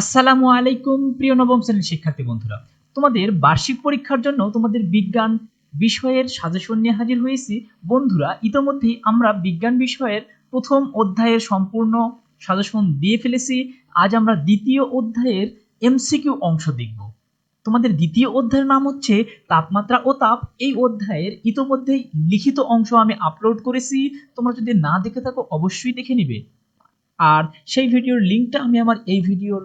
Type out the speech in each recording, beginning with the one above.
আসসালামু আলাইকুম, প্রিয় নবম শ্রেণির শিক্ষার্থী বন্ধুরা। তোমাদের বার্ষিক পরীক্ষার জন্য তোমাদের বিজ্ঞান বিষয়ের সাজেশন নিয়ে হাজির হয়েছি। বন্ধুরা, ইতোমধ্যেই আমরা বিজ্ঞান বিষয়ের প্রথম অধ্যায়ের সম্পূর্ণ সাজেশন দিয়ে ফেলেছি। আজ আমরা দ্বিতীয় অধ্যায়ের এমসিকিউ অংশ দেখব। তোমাদের দ্বিতীয় অধ্যায়ের নাম হচ্ছে তাপমাত্রা ও তাপ। এই অধ্যায়ের ইতোমধ্যেই লিখিত অংশ আমি আপলোড করেছি। তোমরা যদি না দেখে থাকো, অবশ্যই দেখে নিবে। আর সেই ভিডিওর লিঙ্কটা আমি আমার এই ভিডিওর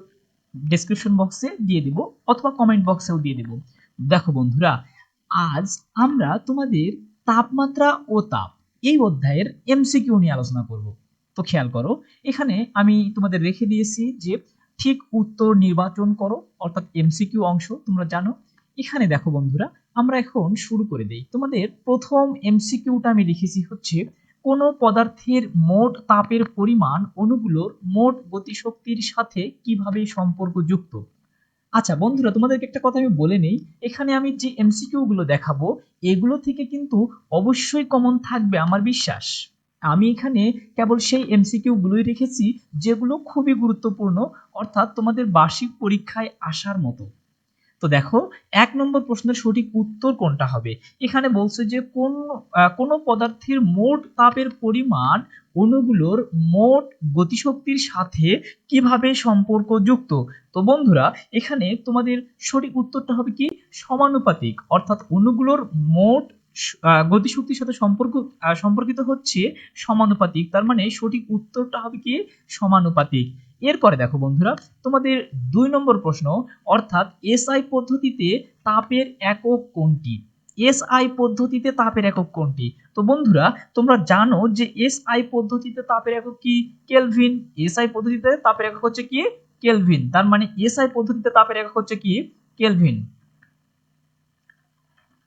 ডেসক্রিপশন বক্সে দিয়ে দিব অথবা কমেন্ট বক্সেও দিয়ে দিব। দেখো বন্ধুরা, আজ আমরা তোমাদের তাপমাত্রা ও তাপ এই অধ্যায়ের এমসিকিউ নিয়ে আলোচনা করব। তো খেয়াল করো, এখানে আমি তোমাদের রেখে দিয়েছি যে ঠিক উত্তর নির্বাচন করো, অর্থাৎ এমসিকিউ অংশ, তোমরা জানো। এখানে দেখো বন্ধুরা, আমরা এখন শুরু করে দেই। তোমাদের প্রথম এমসিকিউটা আমি লিখেছি হচ্ছে কোনো পদার্থের মোট তাপের পরিমাণ অণুগুলোর মোট গতিশক্তির সাথে কীভাবে সম্পর্কযুক্ত? আচ্ছা বন্ধুরা, তোমাদেরকে একটা কথা আমি বলে নেই। এখানে আমি যে এমসিকিউ গুলো দেখাবো, এগুলো থেকে কিন্তু অবশ্যই কমন থাকবে আমার বিশ্বাস। আমি এখানে কেবল সেই এমসিকিউ গুলোই রেখেছি, যেগুলো খুবই গুরুত্বপূর্ণ, অর্থাৎ তোমাদের বার্ষিক পরীক্ষায় আসার মতো। তো দেখো, এক নম্বর প্রশ্নের সঠিক উত্তর কোনটা হবে? এখানে বলছে যে কোন কোনো পদার্থের মোট তাপের পরিমাণ অণুগুলোর মোট গতিশক্তির সাথে কীভাবে সম্পর্কযুক্ত? তো বন্ধুরা, এখানে তোমাদের সঠিক উত্তরটা হবে কি? সমানুপাতিক, অর্থাৎ অণুগুলোর মোট গতিশক্তির সাথে সম্পর্ক সম্পর্কিত হচ্ছে সমানুপাতিক। তার মানে সঠিক উত্তরটা হবে কি? সমানুপাতিক। এরপরে দেখো বন্ধুরা, তোমাদের দুই নম্বর প্রশ্ন, অর্থাৎ এসআই পদ্ধতিতে তাপের একক কোনটি? এসআই পদ্ধতিতে তাপের একক কোনটি? তো বন্ধুরা, তোমরা জানো যে এসআই পদ্ধতিতে তাপের একক কি? কেলভিন এসআই পদ্ধতিতে তাপের একক হচ্ছে কি? কেলভিন তার মানে এসআই পদ্ধতিতে তাপের একক হচ্ছে কি? কেলভিন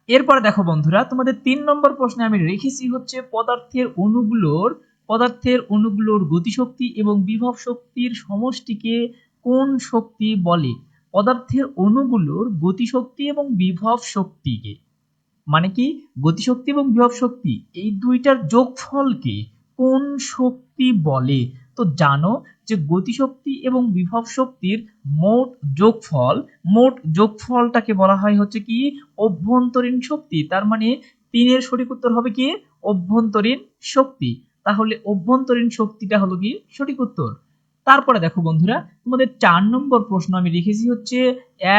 এরপরে দেখো বন্ধুরা, তোমাদের তিন নম্বর প্রশ্নে আমি রেখেছি হচ্ছে পদার্থের অণুগুলোর পদার্থের অণুগুলোর গতিশক্তি এবং বিভব শক্তির সমষ্টিকে কোন শক্তি বলে? পদার্থের অণুগুলোর গতিশক্তি এবং বিভব শক্তিকে। মানে কি? গতিশক্তি এবং বিভব শক্তি। এই দুইটার যোগফলকে কোন শক্তি বলে? তো জানো যে গতিশক্তি এবং বিভব শক্তির মোট যোগফল, মোট যোগফলটাকে বলা হয় হচ্ছে কি? অভ্যন্তরীণ শক্তি। তার মানে তিনের সঠিক উত্তর হবে কি? অভ্যন্তরীণ শক্তি। তাহলে অভ্যন্তরীণ শক্তিটা হলো কি? সঠিক উত্তর। তারপরে দেখো বন্ধুরা, তোমাদের চার নম্বর প্রশ্ন আমি লিখেছি হচ্ছে,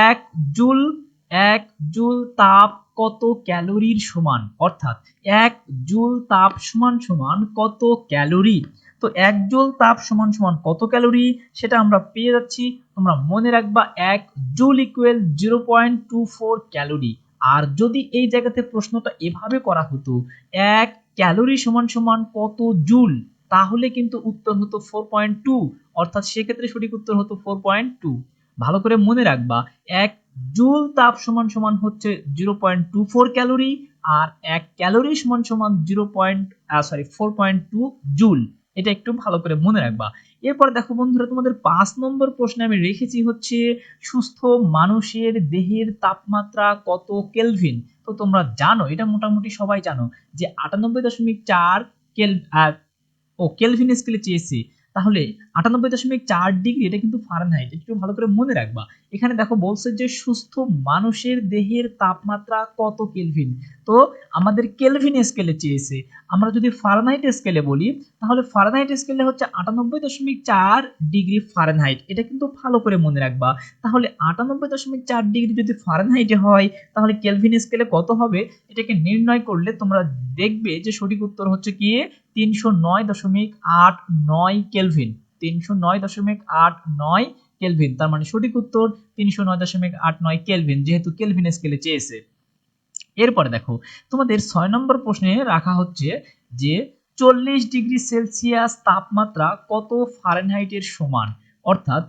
এক জুল এক জুল তাপ কত ক্যালোরির সমান? অর্থাৎ এক জুল তাপ সমান সমান কত ক্যালোরি? তো এক জুল তাপ সমান সমান কত ক্যালোরি? সেটা আমরা পেয়ে যাচ্ছি। তোমরা মনে রাখবা, এক joule equal zero point two four calorie. আর যদি এই জায়গাতে প্রশ্নটা এভাবে করা হতো, এক ক্যালোরি সমান সমান কত জুল? তাহলে কিন্তু উত্তর হতো ফোর পয়েন্ট টু অর্থাৎ সেক্ষেত্রে সঠিক উত্তর হতো ফোর পয়েন্ট টু ভালো করে মনে রাখবা, এক জুল তাপ সমান সমান হচ্ছে zero point two four calorie আর এক ক্যালোরি সমান সমান zero point sorry four point two joule. এটা একটু ভালো করে মনে রাখবা। এরপর দেখো বন্ধুরা, তোমাদের পাঁচ নম্বর প্রশ্নে আমি রেখেছি হচ্ছে, সুস্থ মানুষের দেহের তাপমাত্রা কত কেলভিন? তো তোমরা জানো, এটা মোটামুটি সবাই জানো, যে আটানব্বই দশমিক চার কেল ও কেলভিন স্কেলে চেয়েছি। তাহলে আটানব্বই দশমিক চার ডিগ্রি, এটা কিন্তু ফারেনহাইট একটু ভালো করে মনে রাখবা। এখানে দেখো বলছে যে সুস্থ মানুষের দেহের তাপমাত্রা কত কেলভিন তো আমাদের কেলভিন স্কেলে চেয়েছে। আমরা যদি ফারেনহাইট স্কেলে বলি, তাহলে ফারেনহাইট স্কেলে হচ্ছে আটানব্বই দশমিক চার ডিগ্রি ফারেনহাইট এটা কিন্তু ভালো করে মনে রাখবা। তাহলে আটানব্বই দশমিক চার ডিগ্রি যদি ফারেনহাইটে হয়, তাহলে কেলভিন স্কেলে কত হবে? এটাকে নির্ণয় করলে তোমরা দেখবে যে সঠিক উত্তর হচ্ছে কি? তিনশো নয় দশমিক আট নয় কেলভিন তিনশো নয় দশমিক আট নয় কেলভিন। তার মানে সঠিক উত্তর তিনশো নয় দশমিক আট নয় কেলভিন, যেহেতু কেলভিন স্কেলে চেয়েছে। এরপরে দেখো, তোমাদের ছয় নম্বর প্রশ্নে রাখা হচ্ছে যে চল্লিশ ডিগ্রি সেলসিয়াস তাপমাত্রা কত ফারেনহাইটের সমান? অর্থাৎ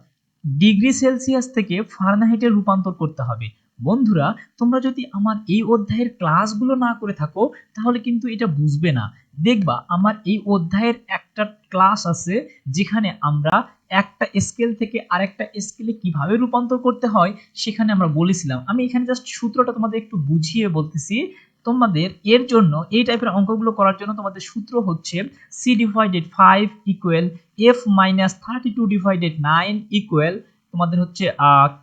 ডিগ্রি সেলসিয়াস থেকে ফারেনহাইটে রূপান্তর করতে হবে। বন্ধুরা, তোমরা যদি আমার এই অধ্যায়ের ক্লাসগুলো না করে থাকো, তাহলে কিন্তু এটা বুঝবে না। দেখবা, আমার এই অধ্যায়ের একটা ক্লাস আছে, যেখানে আমরা একটা স্কেল থেকে আরেকটা স্কেলে কীভাবে রূপান্তর করতে হয়, সেখানে আমরা বলেছিলাম। আমি এখানে জাস্ট সূত্রটা তোমাদের একটু বুঝিয়ে বলতেছি। তোমাদের এর জন্য, এই টাইপের অঙ্কগুলো করার জন্য তোমাদের সূত্র হচ্ছে C divided five equal F minus thirty two divided nine equal তোমাদের হচ্ছে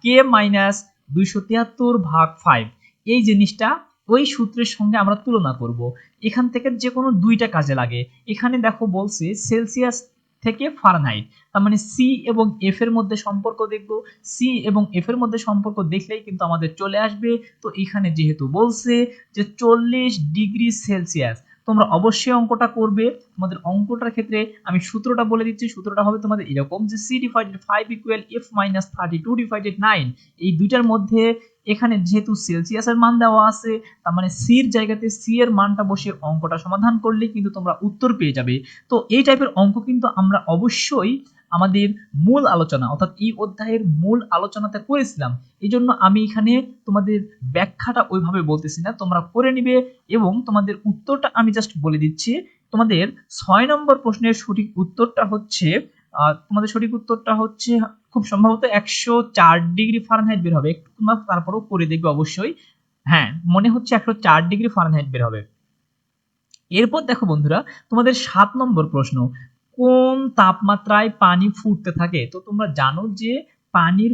কে মাইনাস দুইশো তিয়াত্তর ভাগ ফাইভ এই জিনিসটা ওই সূত্রের সঙ্গে আমরা তুলনা করব। এখান থেকে যে কোনো দুইটা কাজে লাগে। এখানে দেখো বলছে সেলসিয়াস থেকে ফারেনহাইট তার মানে সি এবং এফ এর মধ্যে সম্পর্ক দেখব। সি এবং এফ এর মধ্যে সম্পর্ক দেখলেই কিন্তু আমাদের চলে আসবে। তো এখানে যেহেতু বলছে যে চল্লিশ ডিগ্রি সেলসিয়াস তোমরা অবশ্যই অঙ্কটা করবে। তোমাদের অঙ্কটার ক্ষেত্রে আমি সূত্রটা বলে দিচ্ছি, সূত্রটা হবে তোমাদের এরকম যে C divided five equal F minus thirty two divided nine এই দুইটার মধ্যে এখানে যেহেতু সেলসিয়াসের মান দেওয়া আছে, তার মানে সির জায়গাতে সি এর মানটা বসে অঙ্কটা সমাধান করলে কিন্তু তোমরা উত্তর পেয়ে যাবে। তো এই টাইপের অঙ্ক কিন্তু আমরা অবশ্যই আমাদের মূল আলোচনা, অর্থাৎ এই অধ্যায়ের মূল আলোচনাতে করেছিলাম এই জন্য আমি এখানে তোমাদের ব্যাখ্যাটা ওইভাবে বলতেছি না, তোমরা করে নিবে এবং তোমাদের উত্তরটা আমি জাস্ট বলে দিচ্ছি। তোমাদের ছয় নম্বর প্রশ্নের সঠিক উত্তরটা হচ্ছে তোমাদের সঠিক উত্তরটা হচ্ছে খুব সম্ভবত একশো চার ডিগ্রি ফারেনহাইট বের হবে। একটু তোমরা তারপরেও করে দেখবে অবশ্যই। হ্যাঁ মনে হচ্ছে একশো চার ডিগ্রি ফারেনহাইট বের হবে। এরপর দেখো বন্ধুরা, তোমাদের সাত নম্বর প্রশ্ন। কোন তাপমাত্রায় পানি ফুটতে থাকে? তো তোমরা জানো যে পানির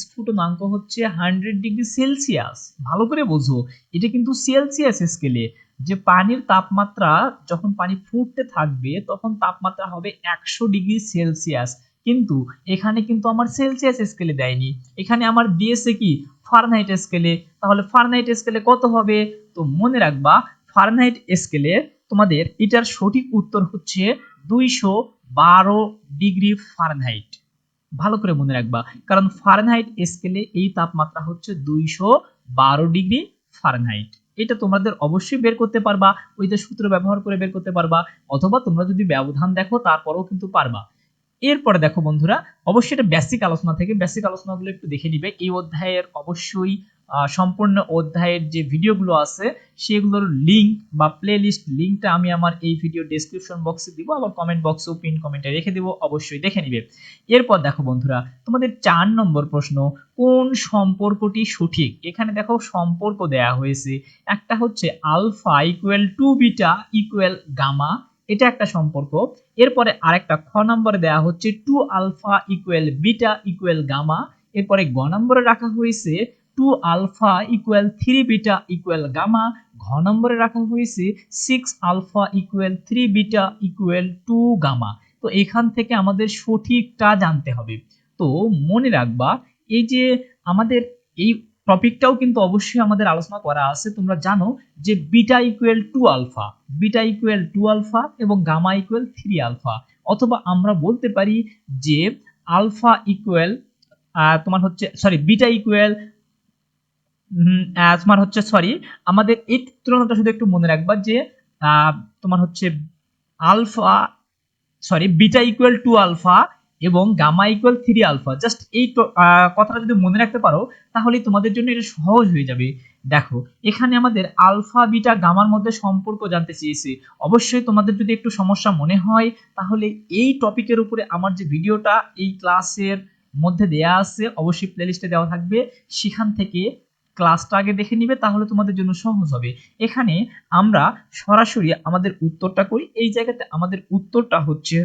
স্ফুটনাঙ্ক হচ্ছে হান্ড্রেড ডিগ্রি সেলসিয়াস। ভালো করে বোঝো, এটা কিন্তু সেলসিয়াস স্কেলে। যে পানির তাপমাত্রা, যখন পানি ফুটতে থাকবে, তখন তাপমাত্রা হবে একশো ডিগ্রি সেলসিয়াস। কিন্তু এখানে কিন্তু আমার সেলসিয়াস স্কেলে দেয়নি। এখানে আমার দিয়েছে কি? ফারেনহাইট স্কেলে। তাহলে ফারেনহাইট স্কেলে কত হবে? তো মনে রাখবা, ফারেনহাইট স্কেলে তোমাদের এটার সঠিক উত্তর হচ্ছে দুইশো বারো ডিগ্রি ফারেনহাইট। ভালো করে মনে রাখবা, কারণ ফারেনহাইট স্কেলে এই তাপমাত্রা হচ্ছে দুইশো বারো ডিগ্রি ফারেনহাইট। এটা তোমাদের অবশ্যই বের করতে পারবা, ওই যে সূত্র ব্যবহার করে বের করতে পারবা, অথবা তোমরা যদি ব্যবধান দেখো তারপরেও কিন্তু পারবা। এরপরে দেখো বন্ধুরা, অবশ্যই এটা বেসিক আলোচনা থেকে বেসিক আলোচনাগুলো একটু দেখে নিবে। এই অধ্যায়ের অবশ্যই সম্পূর্ণ অধ্যায়ের যে ভিডিওগুলো আছে, সেগুলোর লিঙ্ক বা প্লে লিস্ট লিঙ্কটা আমি আমার এই ভিডিও ডেসক্রিপশন বক্সে দিব, আবার কমেন্ট বক্সেও পিন কমেন্টে রেখে দিব, অবশ্যই দেখে নিবে। এরপর দেখো বন্ধুরা, তোমাদের চার নম্বর প্রশ্ন, কোন সম্পর্কটি সঠিক? এখানে দেখো সম্পর্ক দেয়া হয়েছে, একটা হচ্ছে alpha equal two beta equal gamma এটা একটা সম্পর্ক। এরপরে আরেকটা খ নম্বরে দেওয়া হচ্ছে two alpha equal beta equal gamma এরপরে গ নম্বরে রাখা হয়েছে two alpha equal three beta equal gamma ঘ নম্বরে রাখা হয়েছে six alpha equal three beta equal two gamma তো এখান থেকে আমাদের সঠিকটা জানতে হবে। তো মনে রাখবা, এই যে আমাদের এই টপিকটাও কিন্তু অবশ্যই আমাদের আলোচনা করা আছে। তোমরা জানো যে beta equal two alpha beta equal two alpha এবং গামা ইকুয়াল থ্রি আলফা অথবা আমরা বলতে পারি যে আলফা ইকুয়াল তোমার হচ্ছে সরি বিটা ইকুয়াল তোমার হচ্ছে সরি আমাদের এই তুলনাটা শুধু একটু মনে রাখবা যে তোমার হচ্ছে alpha sorry beta equal two alpha এবং gamma equal three alpha. Just এই কথাটা যদি মনে রাখতে পারো তাহলে তোমাদের জন্য এটা সহজ হয়ে যাবে। দেখো, এখানে আমাদের আলফা, বিটা, গামার মধ্যে সম্পর্ক জানতে চেয়েছি। অবশ্যই তোমাদের যদি একটু সমস্যা মনে হয়, তাহলে এই টপিকের উপরে আমার যে ভিডিওটা এই ক্লাসের মধ্যে দেয়া আছে, অবশ্যই প্লেলিস্টে দেওয়া থাকবে। সেখান থেকে ক্লাসটা আগে দেখে নিবে, তাহলে তোমাদের জন্য সহজ হবে। এখানে আমরা সরাসরি আমাদের উত্তরটা করি। এই জায়গাতে আমাদের উত্তরটা হচ্ছে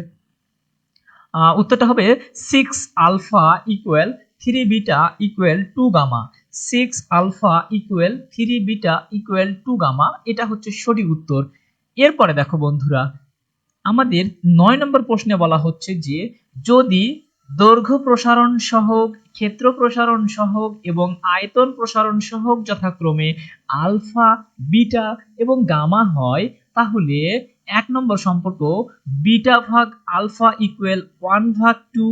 উত্তরটা হবে six alpha equal three beta equal two gamma six alpha equal three beta equal two gamma এটা হচ্ছে সঠিক উত্তর। এরপরে দেখো বন্ধুরা, আমাদের নয় নম্বর প্রশ্নে বলা হচ্ছে যে, যদি দৈর্ঘ্য প্রসারণ সহগ, ক্ষেত্র প্রসারণ সহগ এবং আয়তন প্রসারণ সহগ যথাক্রমে আলফা, বিটা এবং গামা হয়, তাহলে এক নম্বর সম্পর্ক বিটা ভাগ আলফা ইকুয়াল ওয়ান ভাগ টু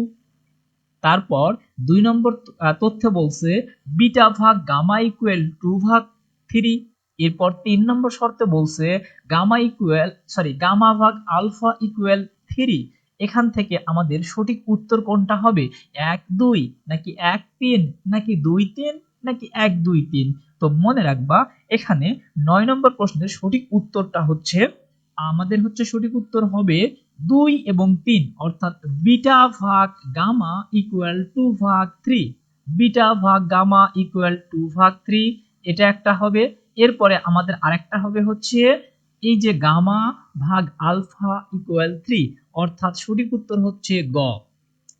তারপর দুই নম্বর তথ্য বলছে বিটা ভাগ গামা ইকুয়াল টু ভাগ থ্রি এরপর তিন নম্বর শর্তে বলছে গামা ইকুয়াল সরি গামা ভাগ আলফা ইকুয়াল থ্রি এখান থেকে আমাদের সঠিক উত্তর কোনটা হবে? এক, দুই, নাকি এক, তিন, নাকি দুই, তিন, নাকি এক, দুই, তিন? তো মনে রাখবা, এখানে নয় নম্বর প্রশ্নের সঠিক উত্তরটা হচ্ছে, আমাদের হচ্ছে সঠিক উত্তর হবে দুই এবং তিন, অর্থাৎ বিটা ভাগ গামা ইকুয়াল টু ভাগ থ্রি বিটা ভাগ গামা ইকুয়াল টু ভাগ থ্রি এটা একটা হবে। এরপরে আমাদের আরেকটা হবে হচ্ছে এই যে গামা ভাগ আলফা ইকুয়াল থ্রি অর্থাৎ সঠিক উত্তর হচ্ছে গ।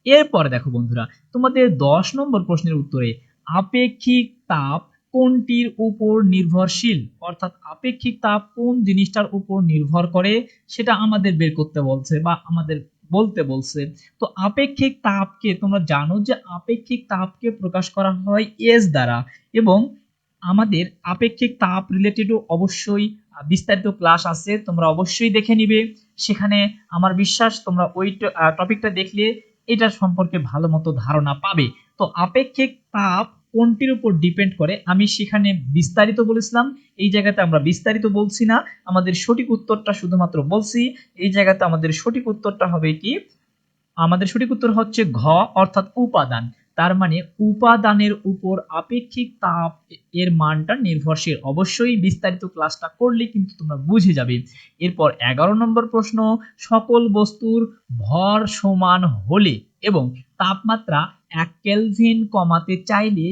এরপরে দেখো বন্ধুরা, তোমাদের দশ নম্বর প্রশ্নের উত্তরে আপেক্ষিক তাপ কোনটির উপর নির্ভরশীল? অর্থাৎ আপেক্ষিক তাপ কোন জিনিসটার উপর নির্ভর করে? সেটা আমাদের বের করতে বলছে বা আমাদের বলতে বলছে। তো আপেক্ষিক তাপকে, তোমরা জানো যে আপেক্ষিক তাপকে প্রকাশ করা হয় এস দ্বারা এবং আমাদের আপেক্ষিক তাপ রিলেটেডও অবশ্যই বিস্তারিত ক্লাস আছে, তোমরা অবশ্যই দেখে নিবে। সেখানে আমার বিশ্বাস তোমরা ওই টপিকটা দেখলে এটার সম্পর্কে ভালো মতো ধারণা পাবে। তো আপেক্ষিক তাপ কোনটির উপর ডিপেন্ড করে? আমি সেখানে বিস্তারিত বলেছিলাম, এই জায়গাতে আমরা বিস্তারিত বলছি না। আমাদের সঠিক উত্তরটা শুধুমাত্র বলছি, এই জায়গাতে আমাদের সঠিক উত্তরটা হবে কি? আমাদের সঠিক উত্তর হচ্ছে ঘ, অর্থাৎ উপাদান। তার মানে উপাদানের উপর আপেক্ষিক তাপ এর মানটা নির্ভরশীল। অবশ্যই বিস্তারিত ক্লাসটা করলে কিন্তু তোমরা বুঝে যাবে। এরপর এগারো নম্বর প্রশ্ন, সকল বস্তুর ভর সমান হলে এবং তাপমাত্রা এক কেলভিন কমাতে চাইলে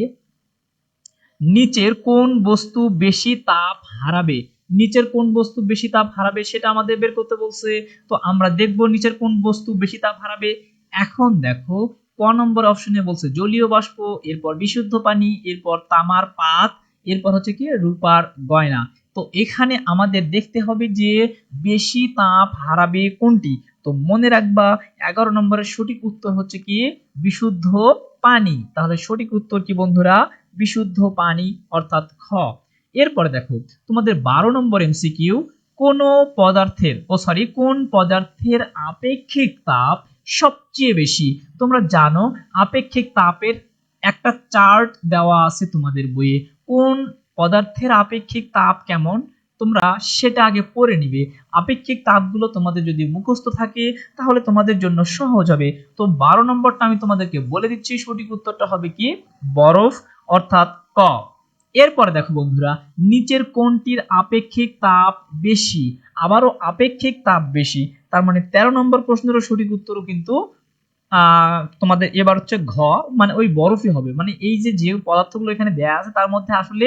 নিচের কোন বস্তু বেশি তাপ হারাবে? নিচের কোন বস্তু বেশি তাপ হারাবে সেটা আমাদের বের করতে বলছে। তো আমরা দেখব নিচের কোন বস্তু বেশি তাপ হারাবে। এখন দেখো ক নম্বর অপশনে বলছে, জলীয় বাষ্প, এরপর বিশুদ্ধ পানি, এরপর তামার পাত, এরপর হচ্ছে কি রূপার গয়না। তো এখানে আমাদের দেখতে হবে যে বেশি তাপ হারাবে কোনটি? তো মনে রাখবা, এগারো নম্বরের সঠিক উত্তর হচ্ছে কি বিশুদ্ধ পানি। তাহলে সঠিক উত্তর কি বন্ধুরা? বিশুদ্ধ পানি, অর্থাৎ খ। এরপরে দেখো, তোমাদের বারো নম্বর এমসিকিউ কোন পদার্থের, ও সরি কোন পদার্থের আপেক্ষিক তাপ সবচেয়ে বেশি। তোমরা জানো, আপেক্ষিক তাপের একটা চার্ট দেওয়া আছে তোমাদের বইয়ে। কোন পদার্থের আপেক্ষিক তাপ কেমন? তোমরা সেটা আগে পড়ে নিবে। আপেক্ষিক তাপগুলো তোমাদের যদি মুখস্থ থাকে, তাহলে তোমাদের জন্য সহজ হবে। তো বারো নম্বরটা আমি তোমাদেরকে বলে দিচ্ছি, সঠিক উত্তরটা হবে কি? বরফ, অর্থাৎ ক। এরপরে দেখো বন্ধুরা, নিচের কোনটির আপেক্ষিক তাপ বেশি, আবারও আপেক্ষিক তাপ বেশি। তার মানে তেরো নম্বর প্রশ্নেরও সঠিক উত্তরও কিন্তু তোমাদের এবার হচ্ছে ঘ মানে ওই বরফই হবে। মানে এই যে যে পদার্থগুলো এখানে দেয়া আছে, তার মধ্যে আসলে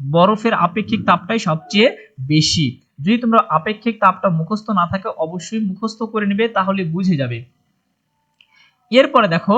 বরফের আপেক্ষিক তাপটাই সবচেয়ে বেশি। যদি তোমরা আপেক্ষিক তাপটা মুখস্থ না থাকে, অবশ্যই মুখস্থ করে নেবে, তাহলে বুঝে যাবে। এরপরে দেখো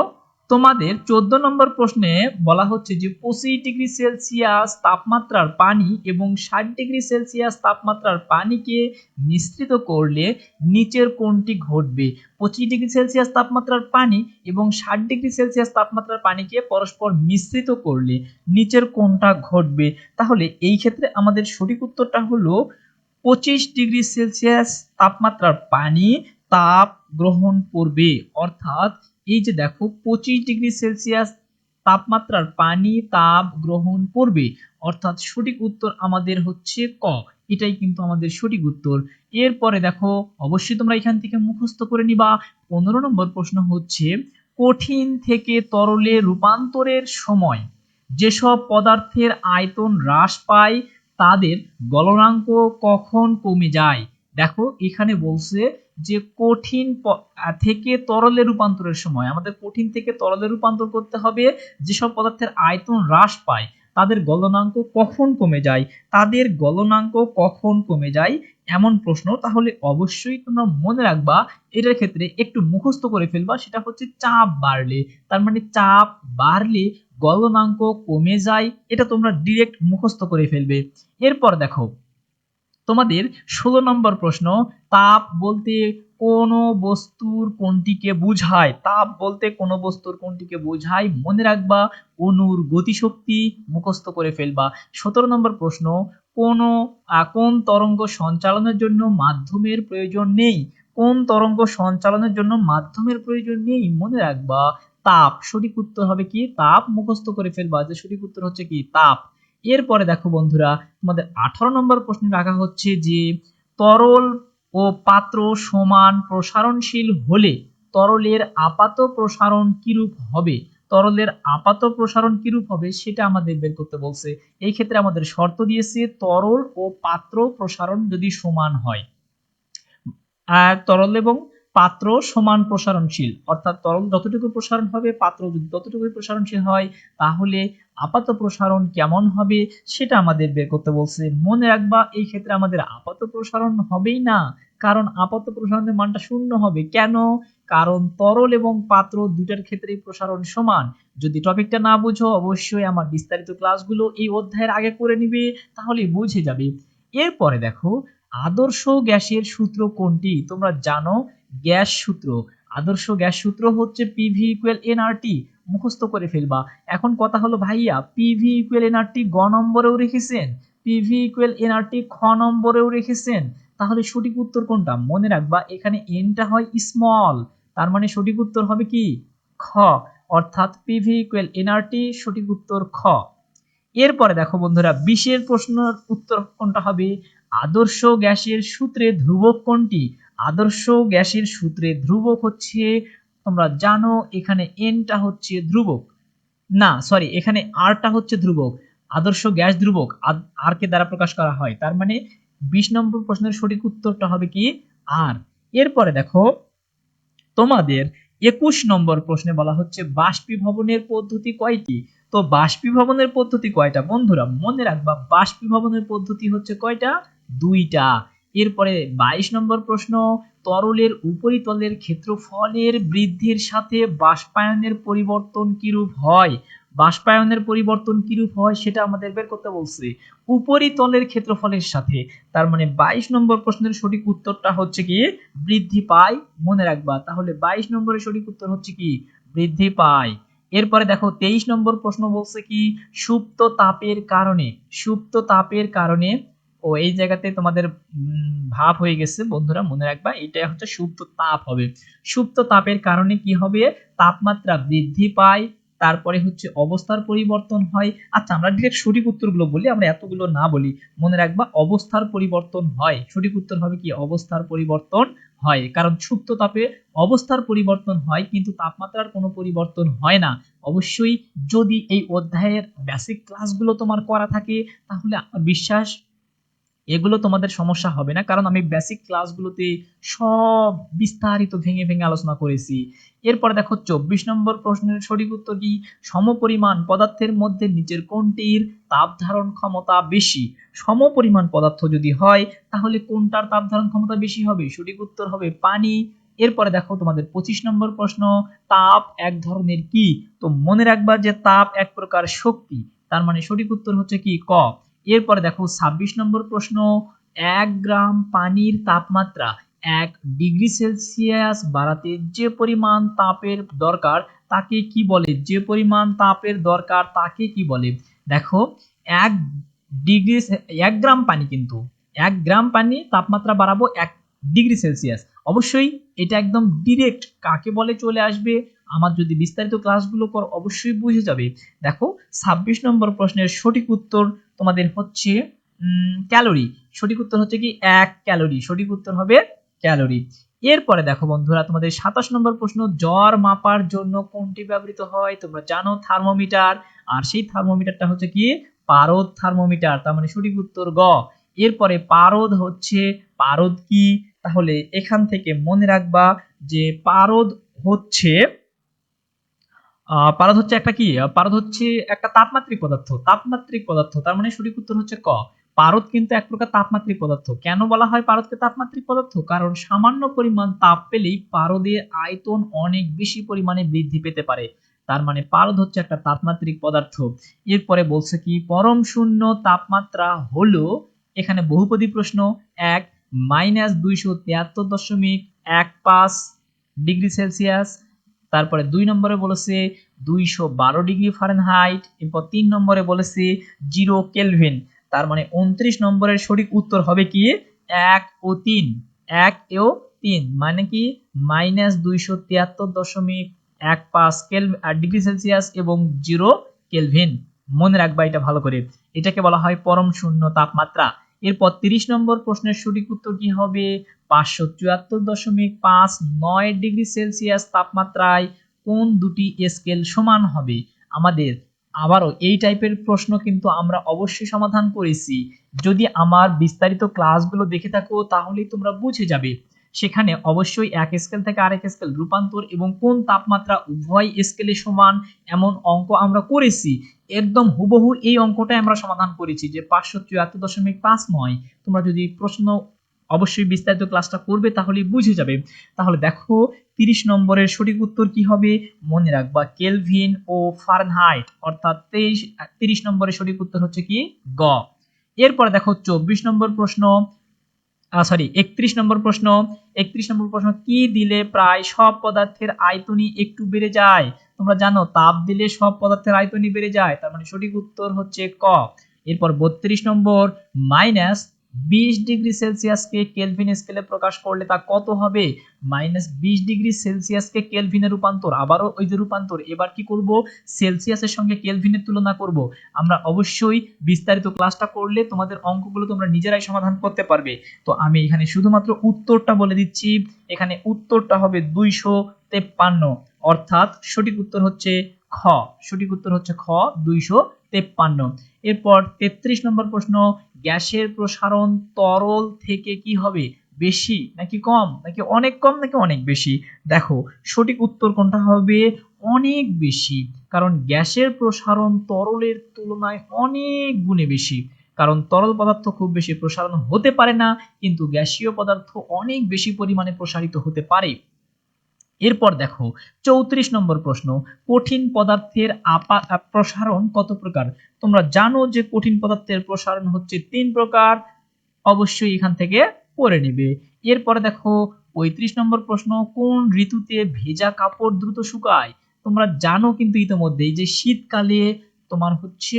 তোমাদের চোদ্দ নম্বর প্রশ্নে বলা হচ্ছে যে পঁচিশ ডিগ্রি সেলসিয়াস তাপমাত্রার পানি এবং ষাট ডিগ্রি সেলসিয়াস তাপমাত্রার পানিকে মিশ্রিত করলে নিচের কোনটি ঘটবে। পঁচিশ ডিগ্রি সেলসিয়াস তাপমাত্রার পানি এবং ষাট ডিগ্রি সেলসিয়াস তাপমাত্রার পানিকে পরস্পর মিশ্রিত করলে নিচের কোনটা ঘটবে। তাহলে এই ক্ষেত্রে আমাদের সঠিক উত্তরটা হলো পঁচিশ ডিগ্রি সেলসিয়াস তাপমাত্রার পানি তাপ গ্রহণ করবে। অর্থাৎ এই যে দেখো পঁচিশ ডিগ্রি সেলসিয়াস তাপমাত্রার পানি তাপ গ্রহণ করবে। অর্থাৎ সঠিক উত্তর আমাদের হচ্ছে ক। এটাই কিন্তু আমাদের সঠিক উত্তর। এরপরে দেখো, অবশ্যই তোমরা এখান থেকে মুখস্থ করে নিবা। পনেরো নম্বর প্রশ্ন হচ্ছে, কঠিন থেকে তরলে রূপান্তরের সময় যেসব পদার্থের আয়তন হ্রাস পায়, তাদের গলনাঙ্ক কখন কমে যায়? দেখো, এখানে বলছে যে কঠিন থেকে তরলে রূপান্তরের সময়। আমাদের কঠিন থেকে তরলে রূপান্তর করতে হবে, যেসব পদার্থের আয়তন হ্রাস পায়, তাদের গলনাঙ্ক কখন কমে যায়? তাদের গলনাঙ্ক কখন কমে যায়? এমন প্রশ্ন। তাহলে অবশ্যই তোমরা মনে রাখবা, এটার ক্ষেত্রে একটু মুখস্থ করে ফেলবা, সেটা হচ্ছে চাপ বাড়লে। তার মানে চাপ বাড়লে গলনাঙ্ক কমে যায়, এটা তোমরা ডিরেক্ট মুখস্থ করে ফেলবে। এরপর দেখো তোমাদের ষোলো নম্বর প্রশ্ন, তাপ বলতে কোন বস্তুর কোনটিকে বোঝায়? তাপ বলতে কোন বস্তুর কোনটিকে বোঝায়? মনে রাখবা, অনুর গতিশক্তি মুখস্থ করে ফেলবা। সতেরো নম্বর প্রশ্ন, কোন কোন তরঙ্গ সঞ্চালনের জন্য মাধ্যমের প্রয়োজন নেই? কোন তরঙ্গ সঞ্চালনের জন্য মাধ্যমের প্রয়োজন নেই? মনে রাখবা, তাপ সঠিক উত্তর হবে কি? তাপ মুখস্থ করে ফেলবা। যে সঠিক উত্তর হচ্ছে কি? তাপ। এরপরে দেখো বন্ধুরা, তোমাদের আঠারো নম্বর প্রশ্নে রাখা হচ্ছে যে, তরল ও পাত্র সমান প্রসারণশীল হলে তরলের আপাত প্রসারণ কিরূপ হবে? তরলের আপাত প্রসারণ কিরূপ হবে সেটা আমাদের বের করতে বলছে। এই ক্ষেত্রে আমাদের শর্ত দিয়েছে তরল ও পাত্র প্রসারণ যদি সমান হয়। আর তরল এবং পাত্র সমান প্রসারণশীল। অর্থাৎ তরল যতটুকু প্রসারণ হবে, পাত্র যদি ততটুকু প্রসারণশীল হয়, তাহলে আপাত প্রসারণ কেমন হবে সেটা আমাদের বের করতে বলছে। মনে রাখবা, এই ক্ষেত্রে আমাদের আপাত প্রসারণ হবেই না। কারণ আপাত প্রসারণের মানটা শূন্য হবে। কেন? কারণ তরল এবং পাত্র দুটার ক্ষেত্রেই প্রসারণ সমান। যদি টপিকটা না বুঝো, অবশ্যই আমার বিস্তারিত ক্লাসগুলো এই অধ্যায়ের আগে করে নিবে তাহলে বুঝে যাবে। এরপরে দেখো, আদর্শ গ্যাসের সূত্র কোনটি? তোমরা জানো গ্যাস সূত্র। আদর্শ গ্যাস সূত্র হচ্ছে পিভি ইকুয়াল এনআরটি মুখস্থ করে ফেলবা। এখন কথা হলো, ভাইয়া পিভি ইকুয়াল এনআরটি গ নম্বরেও রেখেছেন? পিভি ইকুয়াল এনআরটি খ নম্বরেও রেখেছেন? তাহলে সঠিক উত্তর কোনটা? মনে রাখবা, এখানে এনটা হয় স্মল তার মানে সঠিক উত্তর হবে কি? খ। অর্থাৎ পিভি ইকুয়াল এনআরটি সঠিক উত্তর খ। এরপরে দেখো বন্ধুরা, বিশের প্রশ্নের উত্তর কোনটা হবে? আদর্শ গ্যাসের সূত্রে ধ্রুবক কোনটি? আদর্শ গ্যাসের সূত্রে ধ্রুবক হচ্ছে, তোমরা জানো এখানে এনটা হচ্ছে ধ্রুবক। না সরি এখানে আরটা হচ্ছে ধ্রুবক। আদর্শ গ্যাস ধ্রুবক। আর কে দ্বারা প্রকাশ করা হয়। তার মানে বিশ নম্বর প্রশ্নের সঠিক উত্তরটা হবে কি আর এরপরে দেখো, তোমাদের একুশ নম্বর প্রশ্নে বলা হচ্ছে বাষ্পীভবনের পদ্ধতি কয়টি? তো বাষ্পীভবনের পদ্ধতি কয়টা? বন্ধুরা, মনে রাখবা, বাষ্পীভবনের পদ্ধতি হচ্ছে কয়টা? দুইটা। এরপরে বাইশ নম্বর প্রশ্ন, তরলের উপরিতলের ক্ষেত্রফলের বৃদ্ধির সাথে বাষ্পায়নের পরিবর্তন কিরূপ হয়? বাষ্পায়নের পরিবর্তন কিরূপ হয় সেটা আমাদের বের করতে বলছে উপরিতলের ক্ষেত্রফলের সাথে। তার মানে বাইশ নম্বর প্রশ্নের সঠিক উত্তরটা হচ্ছে কি? বৃদ্ধি পায়, মনে রাখবা। তাহলে বাইশ নম্বরের সঠিক উত্তর হচ্ছে কি? বৃদ্ধি পায়। এরপরে দেখো, তেইশ নম্বর প্রশ্ন বলছে কি? সুপ্ত তাপের কারণে। সুপ্ত তাপের কারণে ও এই জায়গাতে তোমাদের ভাব হয়ে গেছে, বন্ধুরা, মনে রাখবা এটা হচ্ছে সুপ্ত তাপ হবে। সুপ্ত তাপের কারণে কি হবে? তাপমাত্রা বৃদ্ধি পায়, তারপরে হচ্ছে অবস্থার পরিবর্তন হয়। আচ্ছা আমরা ডিরেক্ট সঠিক উত্তরগুলো বলি, আমরা এতগুলো না বলি। মনে রাখবা, অবস্থার পরিবর্তন হয়। সঠিক উত্তর হবে কি? অবস্থার পরিবর্তন হয়। কারণ সুপ্ত তাপে অবস্থার পরিবর্তন হয়, কিন্তু তাপমাত্রার কোনো পরিবর্তন হয় না। অবশ্যই যদি এই অধ্যায়ের বেসিক ক্লাসগুলো তোমার করা থাকে, তাহলে বিশ্বাস এগুলো তোমাদের সমস্যা হবে না। কারণ আমি বেসিক ক্লাসগুলোতে সব বিস্তারিত ভেঙে ভেঙে আলোচনা করেছি। এরপরে দেখো চব্বিশ নম্বর প্রশ্নের সঠিক উত্তর কি? সমপরিমাণ পদার্থের মধ্যে নিচের কোনটির তাপ ধারণ ক্ষমতা বেশি? সমপরিমাণ পদার্থ যদি হয়, তাহলে কোনটার তাপ ধারণ ক্ষমতা বেশি হবে? সঠিক উত্তর হবে পানি। এরপরে দেখো তোমাদের পঁচিশ নম্বর প্রশ্ন, তাপ এক ধরনের কি? তো মনে রাখবা যে তাপ এক প্রকার শক্তি। তার মানে সঠিক উত্তর হচ্ছে কি? ক। এরপরে দেখো ছাব্বিশ নম্বর প্রশ্ন, এক গ্রাম পানির তাপমাত্রা এক ডিগ্রি সেলসিয়াস বাড়াতে যে পরিমাণ তাপের দরকার, তাকে কি বলে? যে পরিমাণ তাপের দরকার, তাকে কি বলে? দেখো, এক ডিগ্রি এক গ্রাম পানি কিন্তু, এক গ্রাম পানি তাপমাত্রা বাড়াবো এক ডিগ্রি সেলসিয়াস। অবশ্যই এটা একদম ডিরেক্ট কাকে বলে চলে আসবে? আমার যদি বিস্তারিত ক্লাসগুলো কর, অবশ্যই বুঝে যাবে। দেখো, ছাব্বিশ নম্বর প্রশ্নের সঠিক উত্তর তোমাদের হচ্ছে ক্যালোরি সঠিক উত্তর হচ্ছে কি? এক ক্যালোরি সঠিক উত্তর হবে ক্যালোরি এরপরে দেখো বন্ধুরা, তোমাদের সাতাশ নম্বর প্রশ্ন, জ্বর মাপার জন্য কোনটি ব্যবহৃত হয়? তোমরা জানো থার্মোমিটার। আর সেই থার্মোমিটারটা হচ্ছে কি? পারদ থার্মোমিটার। তার মানে সঠিক উত্তর গ। এরপরে পারদ হচ্ছে, পারদ কি? তাহলে এখান থেকে মনে রাখবা যে পারদ হচ্ছে পারদ হচ্ছে একটা কি? পারদ হচ্ছে একটা তাপমাত্রিক পদার্থ। তাপমাত্রিক পদার্থ, তার মানে সঠিক উত্তর হচ্ছে ক। পারদ কিন্তু এক প্রকার তাপমাত্রিক পদার্থ। কেন বলা হয় পারদকে তাপমাত্রিক পদার্থ? কারণ সামান্য পরিমাণ তাপ পেলেই পারদের আয়তন অনেক বেশি পরিমাণে বৃদ্ধি পেতে পারে। তার মানে পারদ হচ্ছে একটা তাপমাত্রিক পদার্থ। এরপরে বলছে কি, পরম শূন্য তাপমাত্রা হলো, এখানে বহুপদী প্রশ্ন, এক মাইনাস দুইশো তিয়াত্তর দশমিক এক পাঁচ ডিগ্রি সেলসিয়াস তারপরে দুই নম্বরে বলেছে দুইশো বারো ডিগ্রি ফারেনহাইট, এরপর তিন নম্বরে বলেছে জিরো কেলভিন, তার মানে উনত্রিশ নম্বরের সঠিক উত্তর হবে কি? এক ও তিন, এক ও তিন মানে কি? মাইনাস দুইশো তিয়াত্তর দশমিক এক পাঁচ কেল ডিগ্রি সেলসিয়াস এবং জিরো কেলভিন। মনে রাখবা এটা ভালো করে। এটাকে বলা হয় পরম শূন্য তাপমাত্রা। এরপর তিরিশ নম্বর প্রশ্নের সঠিক উত্তর কি হবে? পাঁচশো চুয়াত্তর দশমিক পাঁচ নয় ডিগ্রি সেলসিয়াস তাপমাত্রায় কোন দুটি স্কেল সমান হবে? আমাদের আবারও এই টাইপের প্রশ্ন কিন্তু আমরা অবশ্যই সমাধান করেছি। যদি আমার বিস্তারিত ক্লাসগুলো দেখে থাকো, তাহলেই তোমরা বুঝে যাবে। সেখানে অবশ্যই এক স্কেল থেকে আরেক স্কেল রূপান্তর এবং কোন তাপমাত্রা উভয় স্কেলে সমান এমন অঙ্ক আমরা করেছি। একদম হুবহু এই অঙ্কটাই আমরা সমাধান করেছি যে পাঁচশো চুয়াত্তর দশমিক পাঁচ নয়। তোমরা যদি প্রশ্ন অবশ্যই বিস্তারিত ক্লাসটা করবে তাহলে বুঝে যাবে। তাহলে দেখো, তিরিশ নম্বরের সঠিক উত্তর কি হবে? মনে রাখবা কেলভিন ও ফারেনহাইট। অর্থাৎ তেইশ, তিরিশ নম্বরের সঠিক উত্তর হচ্ছে কি? গ। এরপরে দেখো চব্বিশ নম্বর প্রশ্ন। সরি একত্রিশ নম্বর প্রশ্ন। একত্রিশ নম্বর প্রশ্ন, কি দিলে প্রায় সব পদার্থের আয়তনই একটু বেড়ে যায়? তোমরা জানো, তাপ দিলে সব পদার্থের আয়তনই বেড়ে যায়। তার মানে সঠিক উত্তর হচ্ছে ক। এরপর বত্রিশ নম্বর মাইনাস বিশ ডিগ্রি সেলসিয়াসকে কেলভিন স্কেলে প্রকাশ করলে তা কত হবে? মাইনাস বিশ ডিগ্রি সেলসিয়াসকে কেলভিনে রূপান্তর, আবারও ওই যে রূপান্তর, এবার কি করব? সেলসিয়াসের সঙ্গে কেলভিনের তুলনা করব। আমরা অবশ্যই বিস্তারিত ক্লাসটা করলে তোমাদের অঙ্কগুলো তোমরা নিজেরাই সমাধান করতে পারবে। তো আমি এখানে শুধুমাত্র উত্তরটা বলে দিচ্ছি। এখানে উত্তরটা হবে দুইশো তেপ্পান্ন। অর্থাৎ সঠিক উত্তর হচ্ছে খ। সঠিক উত্তর হচ্ছে খ, দুইশো তেপ্পান্ন। এরপর তেত্রিশ নম্বর প্রশ্ন। গ্যাসের প্রসারণ তরল থেকে কি হবে? বেশি নাকি কম? নাকি অনেক কম নাকি অনেক বেশি? দেখো, সঠিক উত্তর কোনটা হবে? অনেক বেশি। কারণ গ্যাসের প্রসারণ তরলের তুলনায় অনেক গুণে বেশি। কারণ তরল পদার্থ খুব বেশি প্রসারণ হতে পারে না, কিন্তু গ্যাসীয় পদার্থ অনেক বেশি পরিমাণে প্রসারিত হতে পারে। এরপর দেখো, চৌত্রিশ নম্বর প্রশ্ন, কঠিন পদার্থের আপা প্রসারণ কত প্রকার? তোমরা জানো যে কঠিন পদার্থের প্রসারণ হচ্ছে তিন প্রকার, অবশ্যই এখান থেকে পড়ে নেবে। এরপরে দেখো, পঁয়ত্রিশ নম্বর প্রশ্ন, কোন ঋতুতে ভেজা কাপড় দ্রুত শুকায়? তোমরা জানো কিন্তু ইতিমধ্যেই যে শীতকালে তোমার হচ্ছে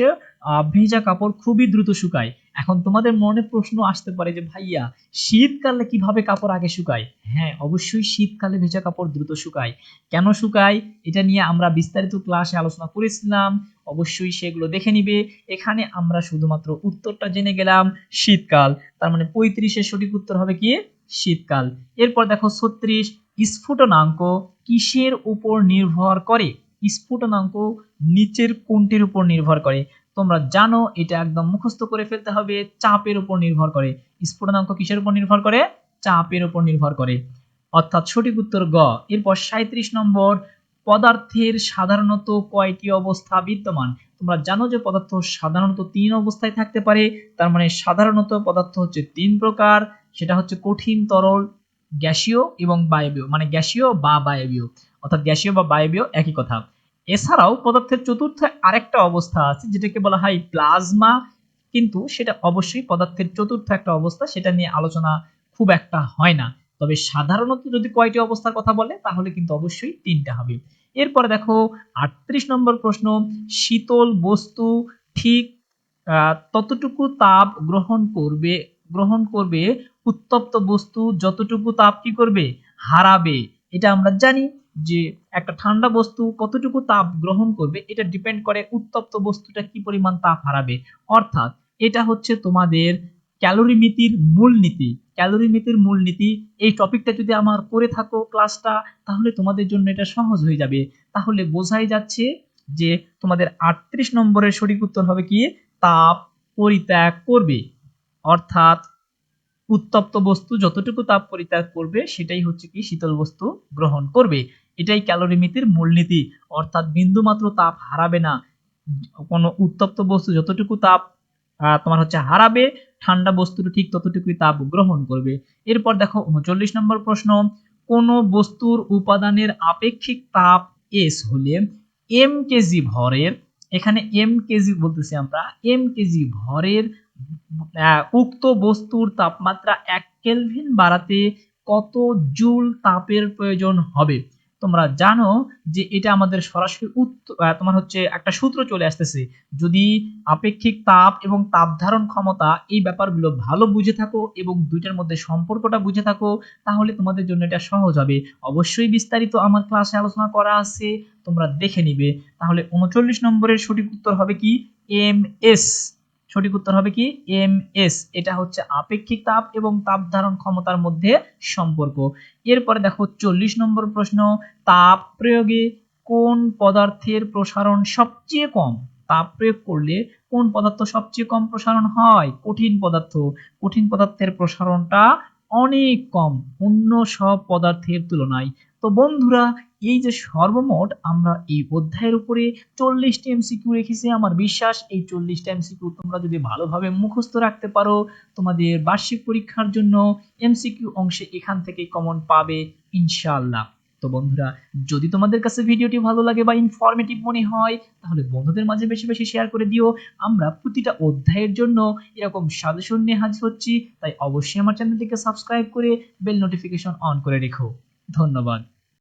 ভেজা কাপড় খুবই দ্রুত শুকায়। এখন তোমাদের মনে প্রশ্ন আসতে পারে যে, ভাইয়া, শীতকালে কীভাবে কাপড় আগে শুকায়? হ্যাঁ অবশ্যই শীতকালে ভেজা কাপড় দ্রুত শুকায়। কেন শুকায়? এটা নিয়ে আমরা বিস্তারিত ক্লাসে আলোচনা করেছিলাম। অবশ্যই সেগুলো দেখে নিবে। এখানে আমরা শুধুমাত্র উত্তরটা জেনে গেলাম, শীতকাল। তার মানে পঁয়ত্রিশের সঠিক উত্তর হবে কি? শীতকাল। এরপর দেখো ছত্রিশ, স্ফুটনাঙ্ক কিসের উপর নির্ভর করে? স্ফুটনাঙ্ক নিচের কোনটির উপর নির্ভর করে? তোমরা জানো এটা একদম মুখস্থ করে ফেলতে হবে, চাপের উপর নির্ভর করে। স্ফুটনাঙ্ক কিসের উপর নির্ভর করে? চাপের উপর নির্ভর করে। অর্থাৎ সঠিক উত্তর গ। এরপর সাঁত্রিশ নম্বর, পদার্থের সাধারণত কয়টি অবস্থা বিদ্যমান? তোমরা জানো যে পদার্থ সাধারণত তিন অবস্থায় থাকতে পারে, তার মানে সাধারণত পদার্থ হচ্ছে তিন প্রকার, সেটা হচ্ছে কঠিন, তরল, গ্যাসীয় এবং বায়বীয়। মানে গ্যাসীয় বা বায়বীয়। অর্থাৎ গ্যাসীয় বা বায়বীয় একই কথা। এছাড়াও পদার্থের চতুর্থ আরেকটা অবস্থা আছে, যেটাকে বলা হয় প্লাজমা। কিন্তু সেটা অবশ্যই পদার্থের চতুর্থ একটা অবস্থা, সেটা নিয়ে আলোচনা খুব একটা হয় না। তবে সাধারণত যদি কয়টি অবস্থার কথা বলে, তাহলে কিন্তু অবশ্যই তিনটা হবে। এরপরে দেখো, আটত্রিশ নম্বর প্রশ্ন, শীতল বস্তু ঠিক ততটুকু তাপ গ্রহণ করবে গ্রহণ করবে উত্তপ্ত বস্তু যতটুকু তাপ কি করবে? হারাবে। এটা আমরা জানি। যে একটা ঠান্ডা বস্তু কতটুকু তাপ গ্রহণ করবে, এটা ডিপেন্ড করে উত্তপ্ত বস্তুটা কি পরিমাণ তাপ হারাবে। অর্থাৎ এটা হচ্ছে তোমাদের ক্যালোরি মিতির মূলনীতি। ক্যালোরি মিতির মূলনীতি, এই টপিকটা যদি আমার করে থাকো ক্লাসটা তাহলে তোমাদের জন্য এটা সহজ হয়ে যাবে। তাহলে বোঝাই যাচ্ছে যে তোমাদের আটত্রিশ নম্বরের সঠিক উত্তর হবে কি? তাপ পরিত্যাগ করবে। অর্থাৎ উত্তপ্ত বস্তু যতটুকু তাপ পরিত্যাগ করবে, সেটাই হচ্ছে কি? শীতল বস্তু গ্রহণ করবে। এটাই ক্যালোরিমিতির মূলনীতি। অর্থাৎ বিন্দুমাত্র তাপ হারাবে না। কোনো উত্তপ্ত বস্তু যতটুকু তাপ তোমার হচ্ছে হারাবে, ঠান্ডা বস্তুটা ঠিক ততটুকুই তাপ গ্রহণ করবে। এরপর দেখো উনচল্লিশ নম্বর প্রশ্ন, কোন বস্তুর উপাদানের আপেক্ষিক তাপ এস হলে এম কেজি ভরের, এখানে এম কেজি বলতেছি আমরা এম কেজি ভরের উক্ত বস্তুর তাপমাত্রা এক কেলভিন বাড়াতে কত জুল তাপের প্রয়োজন হবে? তোমরা জানো যে এটা আমাদের সরাসরি তোমার হচ্ছে একটা সূত্র চলে আসতেছে। যদি আপেক্ষিক তাপ এবং তাপ ধারণ ক্ষমতা এই ব্যাপারগুলো ভালো বুঝে থাকো এবং দুইটার মধ্যে সম্পর্কটা বুঝে থাকো, তাহলে তোমাদের জন্য এটা সহজ হবে। অবশ্যই বিস্তারিত আমার ক্লাসে আলোচনা করা আছে, তোমরা দেখে নিবে। তাহলে উনচল্লিশ নম্বরের সঠিক উত্তর হবে কি? M S. সঠিক উত্তর হবে কি? M S. এটা হচ্ছে আপেক্ষিক তাপ এবং তাপ ধারণ ক্ষমতার মধ্যে সম্পর্ক। এরপরে দেখো চল্লিশ নম্বর প্রশ্ন, তাপ প্রয়োগে কোন পদার্থের প্রসারণ সবচেয়ে কম? তাপ প্রয়োগ করলে কোন পদার্থ সবচেয়ে কম প্রসারণ হয়? কঠিন পদার্থ। কঠিন পদার্থের প্রসারণটা অনেক কম, অন্য সব পদার্থের তুলনায়। তো বন্ধুরা এই যে সর্বমোট আমরা এই অধ্যায়ের উপরে চল্লিশটি এমসিকিউ রেখেছি, আমার বিশ্বাস এই চল্লিশটা এমসিকিউ তোমরা যদি ভালোভাবে মুখস্থ রাখতে পারো, তোমাদের বার্ষিক পরীক্ষার জন্য এমসিকিউ অংশে এখান থেকে কমন পাবে ইনশাআল্লাহ। তো বন্ধুরা, যদি তোমাদের কাছে ভিডিওটি ভালো লাগে বা ইনফরমেটিভ মনে হয়, তাহলে বন্ধুদের মাঝে বেশি বেশি শেয়ার করে দিও। আমরা প্রতিটা অধ্যায়ের জন্য এরকম সাজেশন নিয়ে হাজির হচ্ছি, তাই অবশ্যই আমার চ্যানেলটিকে সাবস্ক্রাইব করে বেল নোটিফিকেশন অন করে রেখো। ধন্যবাদ।